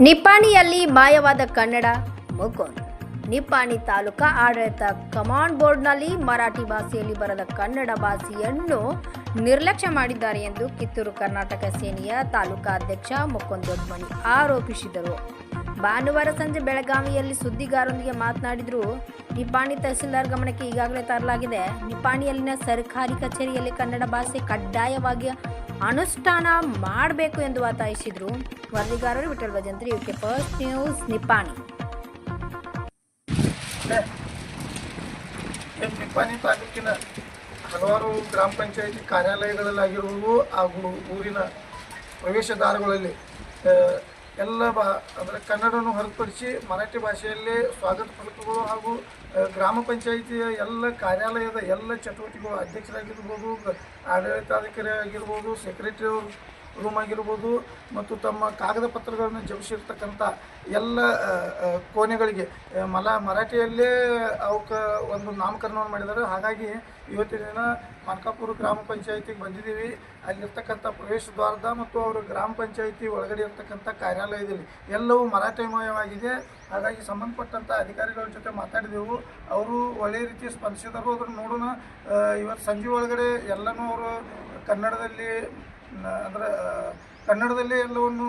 ನಿಪ್ಪಾಣಿಯಲ್ಲಿ ಮಾಯವಾದ ಕನ್ನಡ ಮುಗುಂದ್ ನಿಪ್ಪಾಣಿ ತಾಲೂಕಾ ಆಡಳಿತ ಕಮಾಂಡ್ ಬೋರ್ಡ್ನಲ್ಲಿ ಮರಾಠಿ ಭಾಷೆಯಲ್ಲಿ ಬರದ ಕನ್ನಡ ಭಾಷೆಯನ್ನು ನಿರ್ಲಕ್ಷ್ಯ ಮಾಡಿದ್ದಾರೆ ಎಂದು ಕಿತ್ತೂರು ಕರ್ನಾಟಕ ಸೇನೆಯ ತಾಲೂಕಾ ಅಧ್ಯಕ್ಷ ಮುಕುಂದ್ ದೊಡ್ಮಣಿ ಆರೋಪಿಸಿದರು. ಭಾನುವಾರ ಸಂಜೆ ಬೆಳಗಾವಿಯಲ್ಲಿ ಸುದ್ದಿಗಾರರೊಂದಿಗೆ ಮಾತನಾಡಿದರು, ನಿಪ್ಪಾಣಿ ತಹಸೀಲ್ದಾರ್ ಗಮನಕ್ಕೆ ಈಗಾಗಲೇ ತರಲಾಗಿದೆ. ನಿಪ್ಪಾಣಿಯಲ್ಲಿನ ಸರ್ಕಾರಿ ಕಚೇರಿಯಲ್ಲಿ ಕನ್ನಡ ಭಾಷೆ ಕಡ್ಡಾಯವಾಗಿ ಅನುಷ್ಠಾನ ಮಾಡಬೇಕು ಎಂದು ಒತ್ತಾಯಿಸಿದರು ವರದಿಗಾರರು. Vithal Bhajantri UK first news Nipani Nippani ತಾಲೂಕಿನ ಹಲವಾರು ಗ್ರಾಮ ಪಂಚಾಯತಿ ಕಾರ್ಯಾಲಯಗಳಲ್ಲಾಗಿರುವುದು ಹಾಗೂ ಊರಿನ ಪ್ರವೇಶದ್ವಾರಗಳಲ್ಲಿ ಆ, ಎಲ್ಲ ಬಾ ಅಂದರೆ ಕನ್ನಡವನ್ನು ಹೊರತುಪಡಿಸಿ ಮರಾಠಿ ಭಾಷೆಯಲ್ಲೇ ಸ್ವಾಗತ ಫಲಕಗಳು ಹಾಗೂ ಗ್ರಾಮ ಪಂಚಾಯಿತಿಯ ಎಲ್ಲ ಕಾರ್ಯಾಲಯದ ಎಲ್ಲ ಚಟುವಟಿಕೆಗಳು ಅಧ್ಯಕ್ಷರಾಗಿರ್ಬೋದು ಆಡಳಿತಾಧಿಕಾರಿ ಆಗಿರ್ಬೋದು ಸೆಕ್ರೆಟರಿ ರೂಮ್ ಆಗಿರ್ಬೋದು ಮತ್ತು ತಮ್ಮ ಕಾಗದ ಪತ್ರಗಳನ್ನು ಜಪಿಸಿರ್ತಕ್ಕಂಥ ಎಲ್ಲ ಕೋಣೆಗಳಿಗೆ ಮಲ, ಮರಾಠಿಯಲ್ಲೇ ಅವಕ್ಕೆ ಒಂದು ನಾಮಕರಣವನ್ನು ಮಾಡಿದ್ದಾರೆ. ಹಾಗಾಗಿ ಇವತ್ತಿನ ದಿನ ಮಾರ್ಕಾಪುರ ಗ್ರಾಮ ಪಂಚಾಯತಿಗೆ ಬಂದಿದ್ದೀವಿ. ಅಲ್ಲಿರ್ತಕ್ಕಂಥ ಪ್ರವೇಶ ದ್ವಾರದ ಮತ್ತು ಅವರ ಗ್ರಾಮ ಪಂಚಾಯತಿ ಒಳಗಡೆ ಇರ್ತಕ್ಕಂಥ ಕಾರ್ಯಾಲಯದಲ್ಲಿ ಎಲ್ಲವೂ ಮರಾಠಿಮಯವಾಗಿದೆ. ಹಾಗಾಗಿ ಸಂಬಂಧಪಟ್ಟಂಥ ಅಧಿಕಾರಿಗಳ ಜೊತೆ ಮಾತಾಡಿದೆವು. ಅವರು ಒಳ್ಳೆಯ ರೀತಿ ಸ್ಪಂದಿಸಿದರು. ಅದನ್ನು ನೋಡೋಣ. ಇವತ್ತು ಸಂಜೆ ಒಳಗಡೆ ಎಲ್ಲನೂ ಅವರು ಕನ್ನಡದಲ್ಲಿ ಅಂದರೆ ಕನ್ನಡದಲ್ಲಿ ಎಲ್ಲವನ್ನು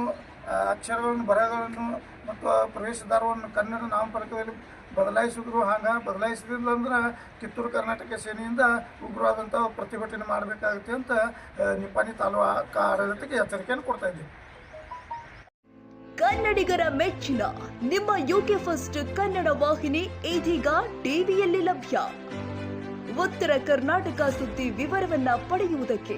ಅಕ್ಷರಗಳನ್ನು ಬರಹಗಳನ್ನು ಮತ್ತು ಆ ಪ್ರವೇಶದ್ವಾರವನ್ನು ಕನ್ನಡ ನಾಮಫಲಕದಲ್ಲಿ ಬದಲಾಯಿಸಿದ್ರು ಹಾಗೆ ಬದಲಾಯಿಸಲಿಲ್ಲ ಅಂದ್ರೆ ಕಿತ್ತೂರು ಕರ್ನಾಟಕ ಸೇನೆಯಿಂದ ಉಗ್ರವಾದಂಥ ಪ್ರತಿಭಟನೆ ಮಾಡಬೇಕಾಗುತ್ತೆ ಅಂತ ನಿಪಾನಿ ತಾಲೂಕಾ ಆಡಳಿತಕ್ಕೆ ಎಚ್ಚರಿಕೆಯನ್ನು ಕೊಡ್ತಾ ಇದ್ದೀವಿ ಕನ್ನಡಿಗರ ಮೆಚ್ಚಿನ, ನಿಮ್ಮ ಯುಕೆ ಫಸ್ಟ್ ಕನ್ನಡ ವಾಹಿನಿ ಇದೀಗ ಟಿವಿಯಲ್ಲಿ ಲಭ್ಯ. ಉತ್ತರ ಕರ್ನಾಟಕ ಸುದ್ದಿ ವಿವರವನ್ನ ಪಡೆಯುವುದಕ್ಕೆ